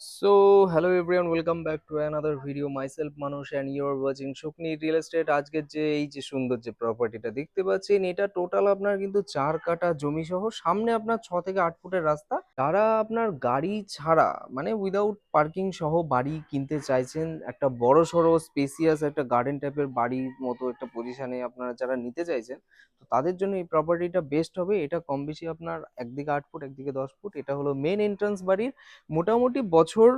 So, hello everyone, welcome back to another video. Myself মানুষ and you're watching Shukni real estate আজকের যে এই যে সুন্দর যে প্রপার্টিটা দেখতে পাচ্ছেন এটা টোটাল আপনার কিন্তু চার কাঠা জমি সহ সামনে আপনার ছ থেকে আট ফুটের রাস্তা। যারা আপনার গাড়ি ছাড়া মানে উইদাউট পার্কিং সহ বাড়ি কিনতে চাইছেন একটা বড় সড়ো স্পেসিয়াস একটা গার্ডেন টাইপের বাড়ির মতো একটা পজিশনে আপনারা যারা নিতে চাইছেন তো তাদের জন্য এই প্রপার্টিটা বেস্ট হবে। এটা কম বেশি আপনার একদিকে আট ফুট একদিকে দশ ফুট এটা হলো মেন এন্ট্রান্স বাড়ির। মোটামুটি বছর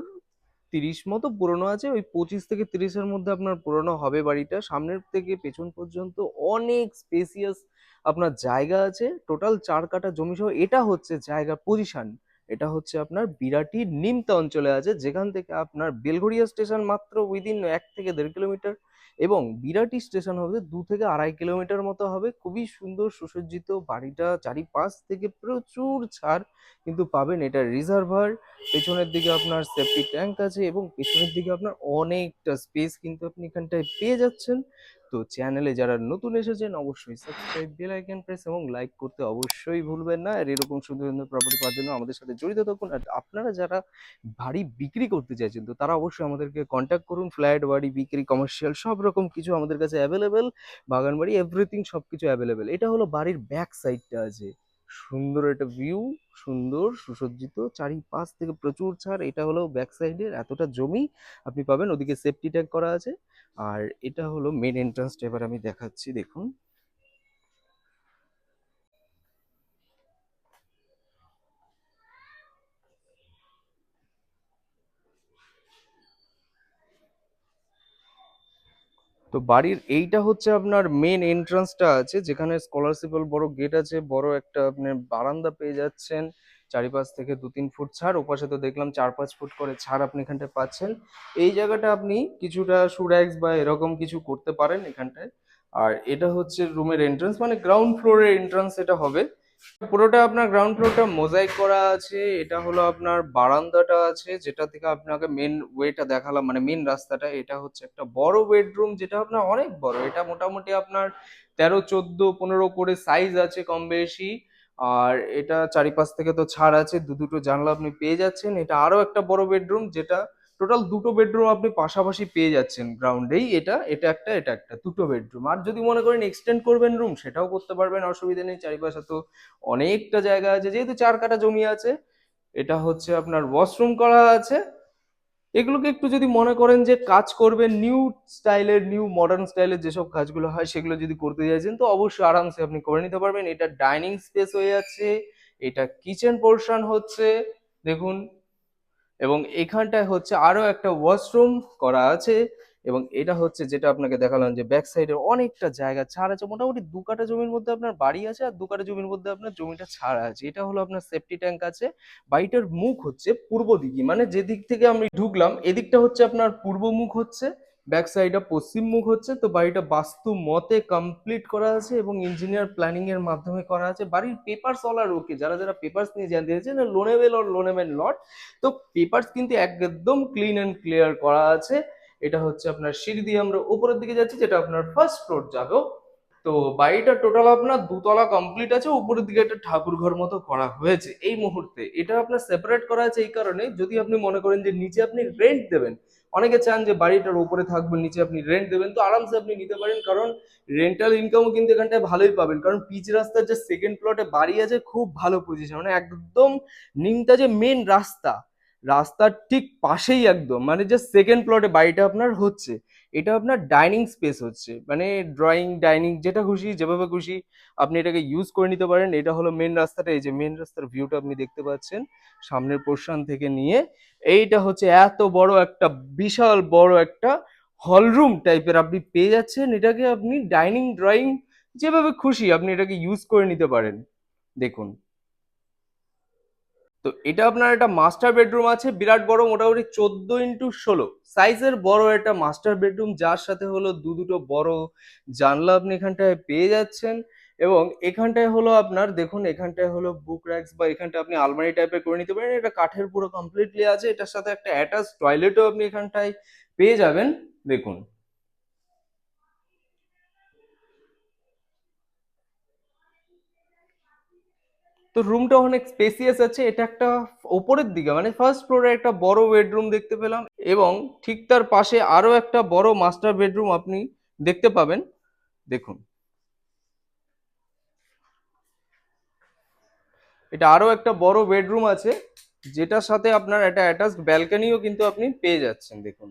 তিরিশ মতো পুরনো আছে, ওই পঁচিশ থেকে তিরিশের মধ্যে আপনার পুরনো হবে বাড়িটা। সামনের থেকে পেছন পর্যন্ত অনেক স্পেসিয়াস আপনার জায়গা আছে। টোটাল চার কাটা জমি সহ এটা হচ্ছে জায়গা পজিশন এটা হচ্ছে আপনার বিরাটির নিমতা অঞ্চলে আছে, যেখান থেকে আপনার বেলঘড়িয়া স্টেশন মাত্র উইদিন এক থেকে দেড় কিলোমিটার এবং বিরাটি স্টেশন হবে দু থেকে আড়াই কিলোমিটার মতো হবে। খুবই সুন্দর সুসজ্জিত বাড়িটা, চারিপাশ থেকে প্রচুর ছাড় কিন্তু পাবেন এটা রিজার্ভার পেছনের দিকে আপনার সেফটি ট্যাঙ্ক আছে এবং পেছনের দিকে আপনার অনেকটা স্পেস কিন্তু আপনি এখানটায় পেয়ে যাচ্ছেন। তো চ্যানেলে যারা নতুন এসেছেন, অবশ্যই সাবস্ক্রাইব বেল আইকন প্রেস এবং লাইক করতে অবশ্যই ভুলবেন না। আর এরকম সুন্দর সুন্দর প্রপার্টি পাওয়ার জন্য আমাদের সাথে জড়িত থাকুন। আর আপনারা যারা বাড়ি বিক্রি করতে চাইছেন, তো তারা অবশ্যই আমাদেরকে কন্ট্যাক্ট করুন। ফ্ল্যাট বাড়ি, বিক্রি কমার্শিয়াল সব রকম কিছু আমাদের কাছে অ্যাভেলেবেল বাগান বাড়ি এভরিথিং সব কিছু অ্যাভেলেবেল এটা হলো বাড়ির ব্যাক সাইডটা আছে। সুন্দর একটা ভিউ সুন্দর, সুসজ্জিত, চারিপাশ থেকে প্রচুর ছাড়, এটা হলো ব্যাক সাইডের এতটা জমি আপনি পাবেন, ওদিকে সেফটি ট্যাগ করা আছে। আর এটা হলো মেন এন্ট্রান্সটা এবার আমি দেখাচ্ছি, দেখুন। তো বাড়ির এইটা হচ্ছে আপনার মেন এন্ট্রান্সটা আছে, যেখানে স্কলারশিপের বড় গেট আছে, বড় একটা আপনি বারান্দা পেয়ে যাচ্ছেন, চারিপাশ থেকে দু তিন ফুট ছাড়, ওপাশে তো দেখলাম চার পাঁচ ফুট করে ছাড় আপনি এখানটায় পাচ্ছেন। এই জায়গাটা আপনি কিছুটা সুরাক্স বা এরকম কিছু করতে পারেন এখানটায়। আর এটা হচ্ছে রুমের এন্ট্রান্স মানে গ্রাউন্ড ফ্লোরের এন্ট্রান্স এটা হবে। পুরোটা আপনার গ্রাউন্ড ফ্লোরটা মোজাইক করা আছে, এটা হলো আপনার বারান্দাটা আছে, যেটা থেকে আপনাকে মেন ওয়েটা দেখালাম মানে মেন রাস্তাটা, এটা হচ্ছে একটা বড় বেডরুম যেটা আপনার অনেক বড়, এটা মোটামুটি আপনার তেরো, চোদ্দ, পনেরো করে সাইজ আছে কম বেশি, আর এটা চারিপাশ থেকে তো ছাড় আছে দু দুটো জানলা আপনি পেয়ে যাচ্ছেন, এটা আরও একটা বড় বেডরুম যেটা টোটাল দুটো বেডরুম আপনি পাশাপাশি পেয়ে যাচ্ছেন গ্রাউন্ডেই এটা এটা একটা এটা একটা, দুটো বেডরুম আর যদি মনে করেন এক্সটেন্ড করবেন রুম সেটাও করতে পারবেন, অসুবিধা নেই। চারিপাশে তো অনেকটা জায়গা আছে, যেহেতু চার কাঠা জমি আছে, এটা হচ্ছে আপনার ওয়াশরুম করা আছে। এগুলোকে একটু যদি মনে করেন যে কাজ করবেন নিউ স্টাইলের নিউ মডার্ন স্টাইলের যেসব কাজগুলো হয়, সেগুলো যদি করতে চাইছেন, তো অবশ্যই আরামসে আপনি করে নিতে পারবেন। এটা ডাইনিং স্পেস হয়ে যাচ্ছে, এটা কিচেন পোর্শন হচ্ছে। দেখুন এবং এখানটায় হচ্ছে আরও একটা ওয়াশরুম করা আছে এবং এটা হচ্ছে যেটা আপনাকে দেখালাম যে ব্যাক সাইডের অনেকটা জায়গা ছাড় আছে। মোটামুটি দু কাটা জমির মধ্যে আপনার বাড়ি আছে আর দু কাটা জমির মধ্যে আপনার জমিটা ছাড় আছে। এটা হলো আপনার সেফটি ট্যাঙ্ক আছে। বাড়িটার মুখ হচ্ছে পূর্ব দিকে মানে যেদিক থেকে আমি ঢুকলাম, এদিকটা হচ্ছে আপনার পূর্ব মুখ হচ্ছে। ব্যাক সাইডটা পশ্চিম মুখ হচ্ছে, তো বাড়িটা বাস্তু মতে কমপ্লিট করা আছে এবং ইঞ্জিনিয়ার প্ল্যানিং এর মাধ্যমে করা আছে। বাড়ির পেপারস অল আর ওকে যারা যারা পেপারস নিয়ে জানতে চাইছেন লোনেবেল অর লোনেবেল নট তো পেপারস কিন্তু একদম ক্লিন অ্যান্ড ক্লিয়ার করা আছে। এটা হচ্ছে আপনার সিঁড়ি দিয়ে আমরা উপরের দিকে যাচ্ছি, যেটা আপনার ফার্স্ট ফ্লোর যাবে। তো বাড়িটা টোটাল আপনার দুতলা কমপ্লিট আছে, উপরের দিকে একটা ঠাকুর ঘর মতো করা হয়েছে এই মুহূর্তে। এটা আপনার সেপারেট করা আছে এই কারণে, যদি আপনি মনে করেন যে নিচে আপনি রেন্ট দেবেন, অনেকে চান যে বাড়িটার উপরে থাকবেন, নিচে আপনি রেন্ট দেবেন, তো আরামসে আপনি নিতে পারেন, কারণ রেন্টাল ইনকামও কিন্তু এখানটায় ভালোই পাবেন, কারণ পিচ রাস্তার যে সেকেন্ড প্লটে বাড়ি আছে, খুব ভালো পজিশন মানে একদম নিমতা যে মেন রাস্তা রাস্তার ঠিক পাশেই একদম মানে যে সেকেন্ড প্লটে বাড়িটা আপনার হচ্ছে। এটা আপনার ডাইনিং স্পেস হচ্ছে মানে ড্রয়িং ডাইনিং যেটা খুশি, যেভাবে খুশি আপনি এটাকে ইউজ করে নিতে পারেন। এটা হলো মেন রাস্তাটা, এই যে মেন রাস্তার ভিউটা আপনি দেখতে পাচ্ছেন। সামনের পোর্শন থেকে নিয়ে এইটা হচ্ছে এত বড় একটা, বিশাল বড় একটা হলরুম টাইপের আপনি পেয়ে যাচ্ছেন। এটাকে আপনি ডাইনিং ড্রয়িং যেভাবে খুশি আপনি এটাকে ইউজ করে নিতে পারেন। দেখুন। তো এটা আপনার একটা মাস্টার বেডরুম আছে, বিরাট বড়, মোটামুটি চোদ্দ ইন্টু ষোলো। সাইজের বড় একটা মাস্টার বেডরুম যার সাথে হলো দু দুটো বড় জানলা আপনি এখানটায় পেয়ে যাচ্ছেন এবং এখানটায় হলো আপনার, দেখুন, এখানটায় হলো বুক র্যাক্স বা এখানটা আপনি আলমারি টাইপের করে নিতে পারেন। এটা কাঠের পুরো কমপ্লিটলি আছে। এটার সাথে একটা অ্যাটাচ টয়লেটও আপনি এখানটায় পেয়ে যাবেন। দেখুন। তো রুমটা অনেক স্পেসিয়াস আছে। এটা একটা ওপরের দিকে মানে ফার্স্ট ফ্লোরে একটা বড় বেডরুম দেখতে পেলাম এবং ঠিক তার পাশে আরও একটা বড় মাস্টার বেডরুম আপনি দেখতে পাবেন। দেখুন। এটা আরও একটা বড় বেডরুম আছে, যেটার সাথে আপনার একটা অ্যাটাচড ব্যালকনিও কিন্তু আপনি পেয়ে যাচ্ছেন, দেখুন।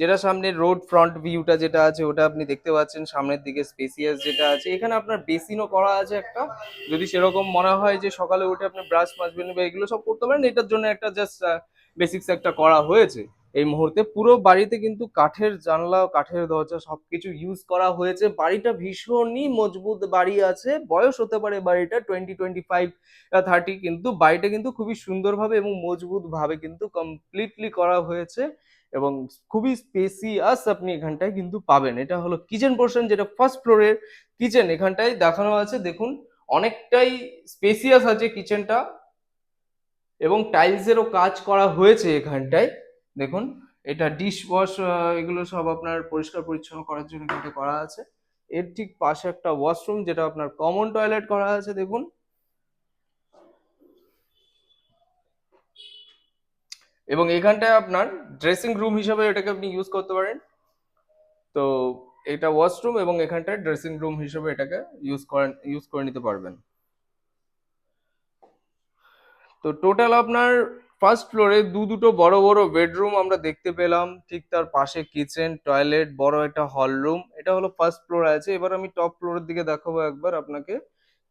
যেটা সামনে রোড ফ্রন্ট ভিউটা যেটা আছে, ওটা আপনি দেখতে পাচ্ছেন। সামনের দিকে স্পেসিয়াস যেটা আছে। এখানে আপনার বেসিনও করা আছে একটা। যদি সেরকম মনে হয় যে সকালে উঠে আপনি ব্রাশ মাজবেন বা এগুলো সব করতে পারেন, এটার জন্য একটা জাস্ট বেসিক্স একটা করা হয়েছে। এই মুহূর্তে পুরো বাড়িতে কিন্তু কাঠের জানলা, কাঠের দরজা সবকিছু ইউজ করা হয়েছে। বাড়িটা ভীষণই মজবুত বাড়ি আছে। বয়স হতে পারে বাড়িটা টোয়েন্টি টোয়েন্টি ফাইভ থার্টি কিন্তু বাড়িটা কিন্তু খুবই সুন্দরভাবে এবং মজবুত ভাবে কিন্তু কমপ্লিটলি করা হয়েছে। এবং খুবই স্পেসিয়াস আপনি এখানটায় কিন্তু পাবেন। এটা হলো কিচেন পোর্শন যেটা ফার্স্ট ফ্লোরের কিচেন এখানটায় দেখানো আছে। দেখুন, অনেকটাই স্পেসিয়াস আছে কিচেনটা এবং টাইলসেরও কাজ করা হয়েছে এখানটায়। দেখুন, এটা ডিশ ওয়াশ এগুলো সব আপনার পরিষ্কার পরিচ্ছন্ন করার জন্য এখানটা করা আছে। এর ঠিক পাশে একটা ওয়াশরুম যেটা আপনার কমন টয়লেট করা আছে, দেখুন। এবং এখানটায় আপনার ড্রেসিং রুম হিসাবে এটাকে আপনি ইউজ করতে পারেন। তো এটা ওয়াশরুম এবং এখানটায় ড্রেসিং রুম হিসেবে এটাকে ইউজ করেন ইউজ করে নিতে পারবেন। তো টোটাল আপনার ফার্স্ট ফ্লোরে দু দুটো বড় বড় বেডরুম আমরা দেখতে পেলাম। ঠিক তার পাশে কিচেন টয়লেট বড় একটা হল রুম এটা হলো ফার্স্ট ফ্লোর আছে। এবার আমি টপ ফ্লোরের দিকে দেখাবো একবার আপনাকে।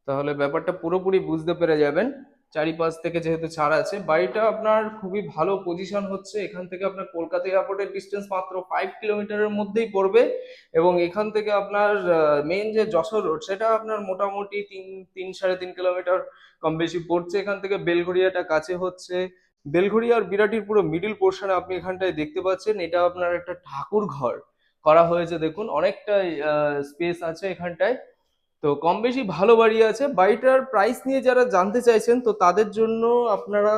তাহলে ব্যাপারটা পুরোপুরি বুঝতে পেরে যাবেন। চারিপাশ থেকে যেহেতু ছাড় আছে, বাড়িটা আপনার খুবই ভালো পজিশন হচ্ছে। এখান থেকে আপনার কলকাতা এয়ারপোর্টের ডিস্টেন্স মাত্র ফাইভ কিলোমিটারের মধ্যেই পড়বে এবং এখান থেকে আপনার মেন যে যশোর রোড সেটা আপনার মোটামুটি তিন তিন সাড়ে তিন কিলোমিটার কম বেশি পড়ছে। এখান থেকে বেলঘড়িয়াটা কাছে হচ্ছে। বেলঘড়িয়া আর বিরাটির পুরো মিডিল পোর্শনে আপনি এখানটায় দেখতে পাচ্ছেন, এটা আপনার একটা ঠাকুর ঘর করা হয়েছে। দেখুন অনেকটা স্পেস আছে এখানটায়। তো কম বেশি ভালো বাড়ি আছে। বাড়িটার প্রাইস নিয়ে যারা জানতে চাইছেন, তো তাদের জন্য আপনারা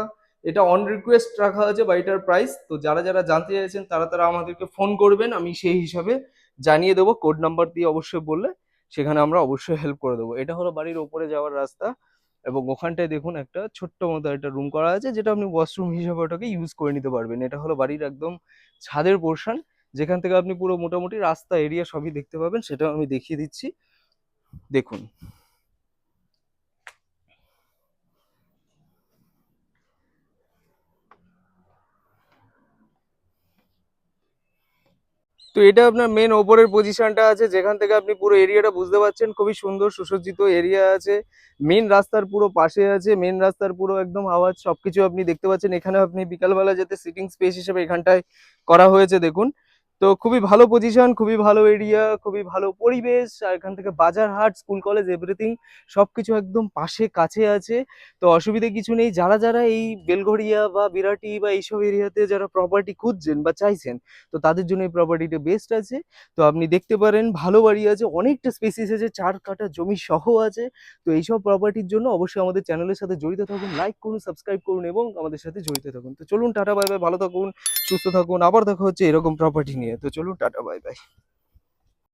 এটা অন রিকোয়েস্ট রাখা আছে বাড়িটার প্রাইস তো যারা যারা জানতে চাইছেন, তারা তারা আমাদেরকে ফোন করবেন, আমি সেই হিসাবে জানিয়ে দেবো। কোড নাম্বার দিয়ে অবশ্যই বললে, সেখানে আমরা অবশ্যই হেল্প করে দেবো। এটা হলো বাড়ির ওপরে যাওয়ার রাস্তা এবং ওখানটায় দেখুন একটা ছোট্ট মতো একটা রুম করা আছে, যেটা আপনি ওয়াশরুম হিসাবে ওটাকে ইউজ করে নিতে পারবেন। এটা হলো বাড়ির একদম ছাদের পোর্শন যেখান থেকে আপনি পুরো মোটামুটি রাস্তা এরিয়া সবই দেখতে পাবেন, সেটাও আমি দেখিয়ে দিচ্ছি। দেখুন। তো এটা আপনার মেন ওপরের পজিশনটা আছে, যেখান থেকে আপনি পুরো এরিয়াটা বুঝতে পারছেন। খুবই সুন্দর সুসজ্জিত এরিয়া আছে। মেন রাস্তার পুরো পাশে আছে মেন রাস্তার পুরো একদম আওয়াজ সবকিছু আপনি দেখতে পাচ্ছেন। এখানে আপনি বিকালবেলা যাতে সিটিং স্পেস হিসেবে এখানটায় করা হয়েছে, দেখুন। তো খুবই ভালো পজিশন খুবই ভালো এরিয়া খুবই ভালো পরিবেশ, আর এখান থেকে বাজার হাট স্কুল কলেজ এভরিথিং সব কিছু একদম পাশে, কাছে আছে। তো অসুবিধে কিছু নেই, যারা যারা এই বেলঘড়িয়া বা বিরাটি বা এইসব এরিয়াতে যারা প্রপার্টি খুঁজছেন বা চাইছেন, তো তাদের জন্য এই প্রপার্টিটা বেস্ট আছে। তো আপনি দেখতে পারেন, ভালো বাড়ি আছে, অনেকটা স্পেসিস আছে, চার কাটা জমি সহ আছে। তো এইসব প্রপার্টির জন্য অবশ্যই আমাদের চ্যানেলের সাথে জড়িত থাকুন লাইক করুন সাবস্ক্রাইব করুন এবং আমাদের সাথে জড়িত থাকুন। তো চলুন, টাটা বাই বাই ভালো থাকুন। সুস্থ থাকুন আবার দেখা হচ্ছে এরকম প্রপার্টি নিয়ে। তো চলুন টাটা বাই বাই